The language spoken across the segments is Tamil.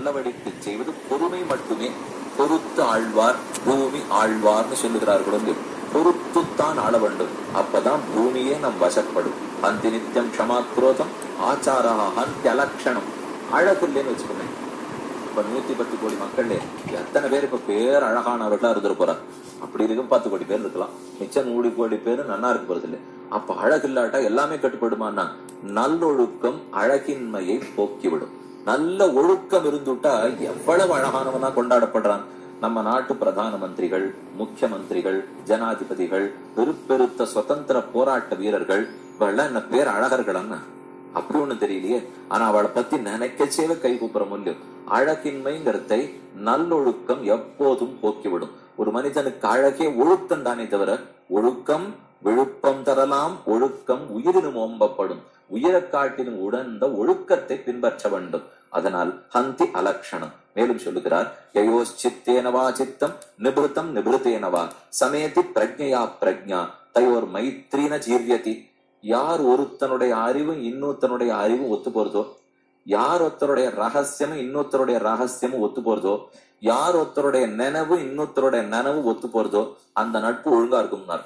நல்லவடிக்கு செய்வது பொறுமை மட்டுமே. பொறுத்து ஆழ்வார் பூமி ஆழ்வார்னு சொல்லுகிறார்கள் வந்து பொறுத்துத்தான் ஆள வேண்டும். அப்பதான் பூமியே நம் வசப்படும். அந்த நித்தியம் க்ஷமா குரோதம் ஆச்சாரா அந்தி அலட்சணம் அழகில்லைன்னு வச்சுக்கோங்க இப்ப நூத்தி பத்து கோடி மக்கள் எத்தனை பேர் இப்ப பேர் அழகானவர்களா இருந்துட்டு போறாங்க? அப்படி இருக்கும் பத்து கோடி பேர் இருக்கலாம். மிச்சம் நூறு கோடி பேர் நன்னா இருக்க போறது இல்லை அப்ப அழகு இல்லாட்டா எல்லாமே கட்டுப்படுமான்னா நல்லொழுக்கம் அழகின்மையை போக்கிவிடும். நல்ல ஒழுக்கம் இருந்துட்டா எவ்வளவு அழகானவனா கொண்டாடப்படுறான். நம்ம நாட்டு பிரதான மந்திரிகள் முக்கியமந்திரிகள் ஜனாதிபதிகள் பெருப்பெருத்த சுதந்திர போராட்ட வீரர்கள் இவெல்லாம் என்ன பேர் அழகர்கள் அப்படி ஒண்ணு தெரியலையே. ஆனா அவளை பத்தி நினைக்கச்சேவே கை கூப்புற முடியும் அழகின்மைங்கிறதை நல்லொழுக்கம் எப்போதும் போக்கிவிடும். ஒரு மனிதனுக்கு அழகே ஒழுக்கம் தானே தவிர ஒழுக்கம் விழுப்பம் தரலாம் ஒழுக்கம் உயிரினும் ஓம்பப்படும். உயிரக் காட்டிலும் உடந்த ஒழுக்கத்தை பின்பற்ற வேண்டும். அதனால் ஹந்தி அலக்ஷணம். மேலும் சொல்லுகிறார் யயோச்சித்தேனவா சித்தம் நிபிருத்தம் நிபிருத்தேனவா சமேதி பிரஜையா பிரஜா தயோர் மைத்ரீன ஜீர்யதி. யார் ஒருத்தனுடைய அறிவும் இன்னொருத்தனுடைய அறிவும் ஒத்து போறதோ யார் ஒருத்தருடைய ரகசியமும் இன்னொருத்தருடைய ரகசியமும் ஒத்து போறதோ யார் ஒருத்தருடைய நினைவு இன்னொருத்தருடைய நினைவு ஒத்து போறதோ அந்த நட்பு ஒழுங்கா இருக்கும்னார்.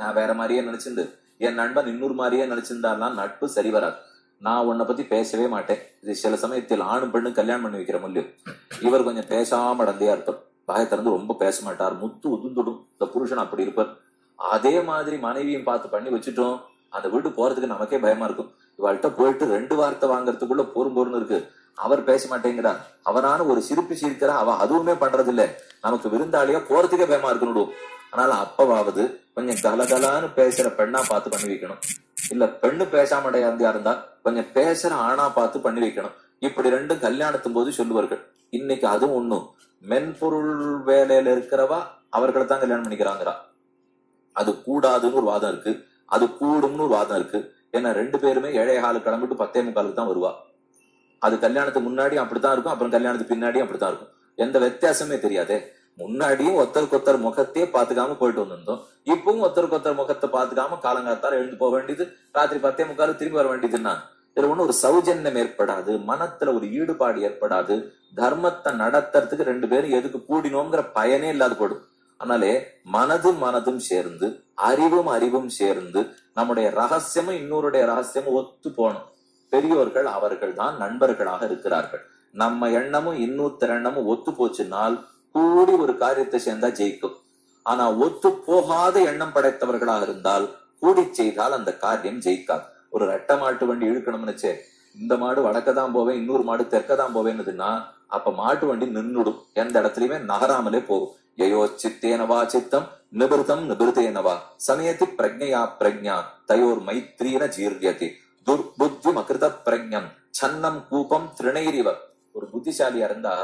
நான் வேற மாதிரியே நினைச்சிருந்து என் நண்பன் இன்னொரு மாதிரியே நினைச்சிருந்தாருன்னா நட்பு சரி வராது. நான் உன்னை பத்தி பேசவே மாட்டேன். இது சில சமயத்தில் ஆணும் பெண்ணும் கல்யாணம் பண்ணி வைக்கிற முடியும் இவர் கொஞ்சம் பேசாம அடந்தையா இருப்பார். வாயை திறந்து ரொம்ப பேச மாட்டார். முத்து உதுந்துடும். இந்த புருஷன் அப்படி இருப்பார். அதே மாதிரி மனைவியும் பார்த்து பண்ணி வச்சுட்டோம். அந்த வீட்டு போறதுக்கு நமக்கே பயமா இருக்கும். இவள்கிட்ட போயிட்டு ரெண்டு வார்த்தை வாங்குறதுக்குள்ள போரும் போர்னு இருக்கு. அவர் பேச மாட்டேங்கிறார். அவரான ஒரு சிரிப்பு சிரிக்கிறா அவ அதுவுமே பண்றது இல்ல நமக்கு விருந்தாளியா போறதுக்கே பயமா இருக்கணும் அதனால அப்பவாவது கொஞ்சம் கலகலான்னு பேசுற பெண்ணா பார்த்து பண்ணி வைக்கணும். இல்ல பெண்ணு பேசாம அடையாந்தியா இருந்தா கொஞ்சம் பேசுற ஆணா பார்த்து பண்ணி வைக்கணும். இப்படி ரெண்டும் கல்யாணத்தும் போது சொல்லுவார்கள். இன்னைக்கு அதுவும் ஒண்ணும் மென்பொருள் வேலையில இருக்கிறவா அவர்களை தான் கல்யாணம் பண்ணிக்கிறாங்கிறா. அது கூடாதுன்னு ஒரு வாதம் இருக்கு. அது கூடும்னு ஒரு வாதம் இருக்கு. ஏன்னா ரெண்டு பேருமே ஏழை காலு கிளம்பிட்டு பத்தே முக்காலுக்கு தான் வருவா. அது கல்யாணத்துக்கு முன்னாடி அப்படித்தான் இருக்கும் அப்புறம் கல்யாணத்துக்கு பின்னாடியும் அப்படித்தான் இருக்கும். எந்த வித்தியாசமே தெரியாதே. முன்னாடியும் ஒருத்தருக்கு ஒருத்தர் முகத்தையே பாத்துக்காம போயிட்டு வந்திருந்தோம். இப்பவும் ஒருத்தருக்கு ஒருத்தர் முகத்தை பாத்துக்காம காலங்காத்தால எழுந்து போக வேண்டியது. ராத்திரி பத்தே முக்காலு திரும்பி வர வேண்டியதுன்னா இதுல ஒண்ணு ஒரு சௌஜன்யம் ஏற்படாது. மனத்துல ஒரு ஈடுபாடு ஏற்படாது. தர்மத்தை நடத்துறதுக்கு ரெண்டு பேரும் எதுக்கு கூடினோங்கிற பயனே இல்லாத போடும் ஆனாலே மனதும் மனதும் சேர்ந்து அறிவும் அறிவும் சேர்ந்து நம்முடைய ரகசியமும் இன்னொருடைய ரகசியமும் ஒத்து போகணும். பெரியோர்கள் அவர்கள் தான் நண்பர்களாக இருக்கிறார்கள். நம்ம எண்ணமும் இன்னொருத்தர் எண்ணமும் ஒத்து போச்சுனால் கூடி ஒரு காரியத்தை சேர்ந்தா ஜெயிக்கும். ஆனா ஒத்து போகாத எண்ணம் படைத்தவர்களாக இருந்தால் கூடி செய்தால் அந்த காரியம் ஜெயிக்காது. ஒரு ரெட்டை மாட்டு வண்டி இழுக்கணும்னுச்சே இந்த மாடு வடக்க தான் போவேன் இன்னொரு மாடு தெற்க தான் போவேன்னுதுன்னா அப்ப மாட்டு வண்டி நின்னுடும். எந்த இடத்துலயுமே நகராமலே போகும். யயோ சித்தேனவா சித்தம் நிபிருத்தம் நிபிருத்தேனவா சமயத்தி பிரஜையா பிரஜா தயோர் மைத்ரீன ஜீர்யதி துர்புத்தி மகிருத பிரஜம் சன்னம் கூப்பம் திருணைரிவ ஒரு புத்திசாலியா இருந்தா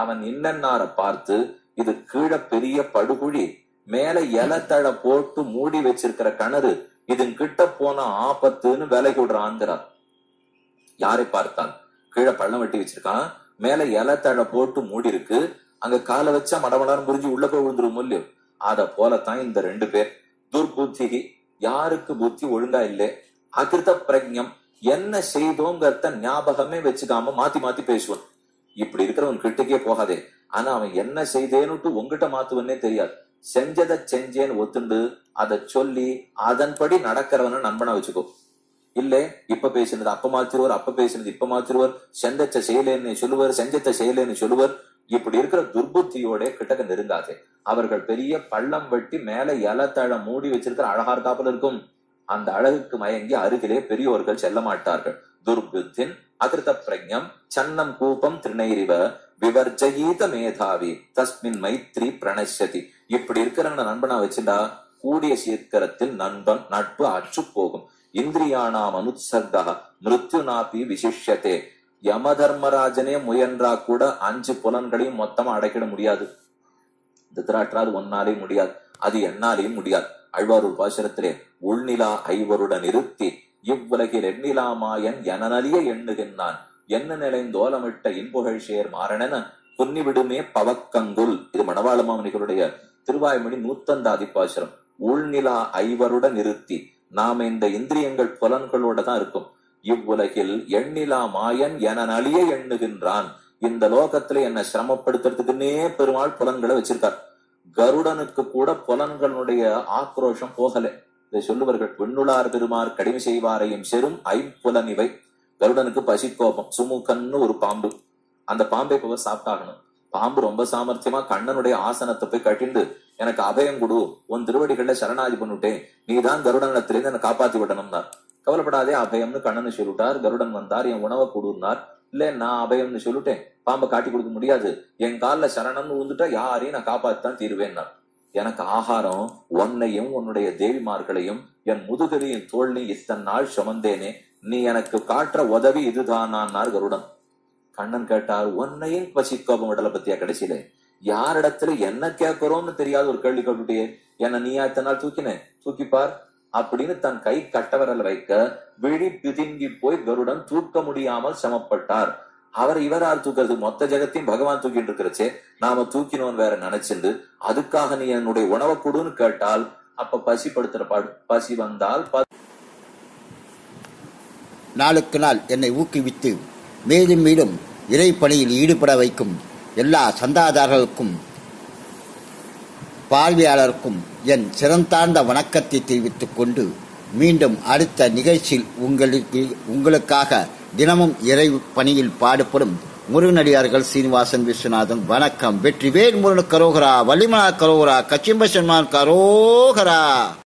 அவன் இன்னன்னார பார்த்து இது கீழே பெரிய படுகுழி மேல இலத்தழ போட்டு மூடி வச்சிருக்கிற கிணறு இதன் கிட்ட போன ஆபத்துன்னு விலைக்கு விடுறாங்கிறார் யாரை பார்த்தான்? கீழே பள்ளம் வெட்டி வச்சிருக்கான் மேல இலத்தழ போட்டு மூடி இருக்கு அங்க காலை வச்சா மடமடம் புரிஞ்சு உள்ள போய் விழுந்துரும் இல்லையோ? அத போலத்தான் இந்த ரெண்டு பேர். துர்புத்தி யாருக்கு புத்தி ஒழுங்கா இல்லை? அகிருத பிரஜம் என்ன செய்தோங்கிறத ஞாபகமே வச்சுக்காம மாத்தி மாத்தி பேசுவான். இப்படி இருக்கிறவன் கிட்டக்கே போகாதே. ஆனா அவன் என்ன செய்தேன்னுட்டு உங்ககிட்ட மாத்துவன்னே தெரியாது. செஞ்சதை செஞ்சேன்னு ஒத்துண்டு அதை சொல்லி அதன்படி நடக்கிறவன நண்பனா வச்சுக்கோ. இல்ல இப்ப பேசினது அப்ப மாத்திருவர் அப்ப பேசினது இப்ப மாத்திருவர் செஞ்சச்ச செய்யலேன்னு சொல்லுவார் செஞ்சத்தை செய்யலேன்னு சொல்லுவர். இப்படி இருக்கிற துர்புத்தியோட கிட்டக்க நெருங்காதே. அவர்கள் பெரிய பள்ளம் வெட்டி மேல இலத்தழ மூடி வச்சிருக்கிற அழகா இருக்காப்புல இருக்கும். அந்த அழகுக்கு மயங்கி அருகிலே பெரியோர்கள் செல்ல மாட்டார்கள். துர்புத்தின் அகிருத பிரஜம் சன்னம் கூப்பம் திருநெய்ரிவ விவர்ஜயீத மேதாவி தஸ்மின் மைத்ரி பிரணசதி இப்படி இருக்கிற நண்பனா வச்சுட்டா கூடிய சீக்கிரத்தில் நண்பன் நட்பு அற்று போகும். இந்திரியானாம் அனுசர்கா மிருத்யுனாபி விசிஷ்யத்தே யம தர்மராஜனே முயன்றா கூட அஞ்சு புலன்களையும் மொத்தமா அடைக்கிட முடியாது. திருத்தராற்றாது ஒன்னாலே முடியாது. அது என்னாலேயும் முடியாது. அழ்வாரூர் பாசுரத்திலே உள்நிலா ஐவருடன் நிறுத்தி இவ்வுலகில் எண்ணிலாமாயன் எனநலிய எண்ணுகின்றான். என்ன நிலைந்தோலமிட்ட இன்புகழ் சேர் மாறனென பொன்னிவிடுமே பவக்கங்குல். இது மணவாளமாமணிகளுடைய திருவாய்மணி திருவாய்மொழி உள்நிலா ஐவருடன் நிறுத்தி நாம இந்த இந்திரியங்கள் புலன்களோட தான் இருக்கும். இவ்வுலகில் எண்ணிலா மாயன் என நலிய எண்ணுகின்றான். இந்த லோகத்துல என்ன சிரமப்படுத்துறதுக்குன்னே பெருமாள் புலன்களை வச்சிருக்கார். கருடனுக்கு கூட புலன்களுடைய ஆக்ரோஷம் போகலை. இதை சொல்லுவார்கள் வெண்ணுளார் பெருமார் கடிமை செய்வாரையும் செரும் ஐம்புலன் இவை. கருடனுக்கு கோபம் சுமுகன்னு ஒரு பாம்பு. அந்த பாம்பை போக சாப்பிட்டாகணும். பாம்பு ரொம்ப சாமர்த்தியமா கண்ணனுடைய ஆசனத்தை போய் கட்டிண்டு எனக்கு அபயம் கொடு உன் திருவடிகள்ல சரணாதி பண்ணிட்டேன் நீதான் கருடனத்திலிருந்து என்னை காப்பாத்தி விடணும்னார். கவலைப்படாதே அபயம்னு கண்ணனு சொல்லிட்டார் கருடன் வந்தார் என் உணவை கொடுனார். இல்ல நான் அபயம்னு சொல்லிட்டேன். பாம்பை காட்டி கொடுக்க முடியாது. என் கால்ல சரணம்னு வந்துட்டா யாரையும் நான் காப்பாத்தி தான் தீருவேன்னார். எனக்கு ஆகாரம் உன்னையும் உன்னுடைய தேவிமார்களையும் என் முதுகலையும் தோல்லையும் இத்தனை நாள் சுமந்தேனே. நீ எனக்கு காட்டுற உதவி இதுதானார் கருடன். கண்ணன் கேட்டார் உன்னையும் பசிக்கோபம் விடல பத்தியா கடைசியில? யாரிடத்துல என்ன கேட்கிறோம்னு தெரியாத ஒரு கேள்வி கேட்டுட்டே என்ன நீயா இத்தனை நாள் தூக்கினேன் தூக்கிப்பார்? அப்படின்னு தன் கை கட்டவரல் வைக்க விழி பிதுங்கி போய் கருடன் தூக்க முடியாமல் சமப்பட்டார் அவர் இவரால் தூக்கிறது மொத்த ஜெகத்தையும் பகவான் தூக்கிட்டு இருக்கிறச்சே நாம தூக்கினோம் வேற நினைச்சிருந்து அதுக்காக நீ என்னுடைய உணவை கொடுன்னு கேட்டால் அப்ப பசி படுத்துற பாடு பசி வந்தால் ப- நாளுக்கு நாள் என்னை ஊக்குவித்து மேலும் மேலும் இறை பணியில் ஈடுபட வைக்கும் எல்லா சந்தாதாரர்களுக்கும் பார்வையாளருக்கும் என் சிறந்தார்ந்த வணக்கத்தை தெரிவித்துக் கொண்டு மீண்டும் அடுத்த நிகழ்ச்சியில் உங்களுக்கு உங்களுக்காக தினமும் இறை பணியில் பாடுபடும் முருகனடியார்கள் சீனிவாசன் விஸ்வநாதன். வணக்கம். வெற்றிவேல் முருகன் கரோகரா வள்ளிமலா கரோகரா. கச்சிம்ப சன்மான் கரோகரா.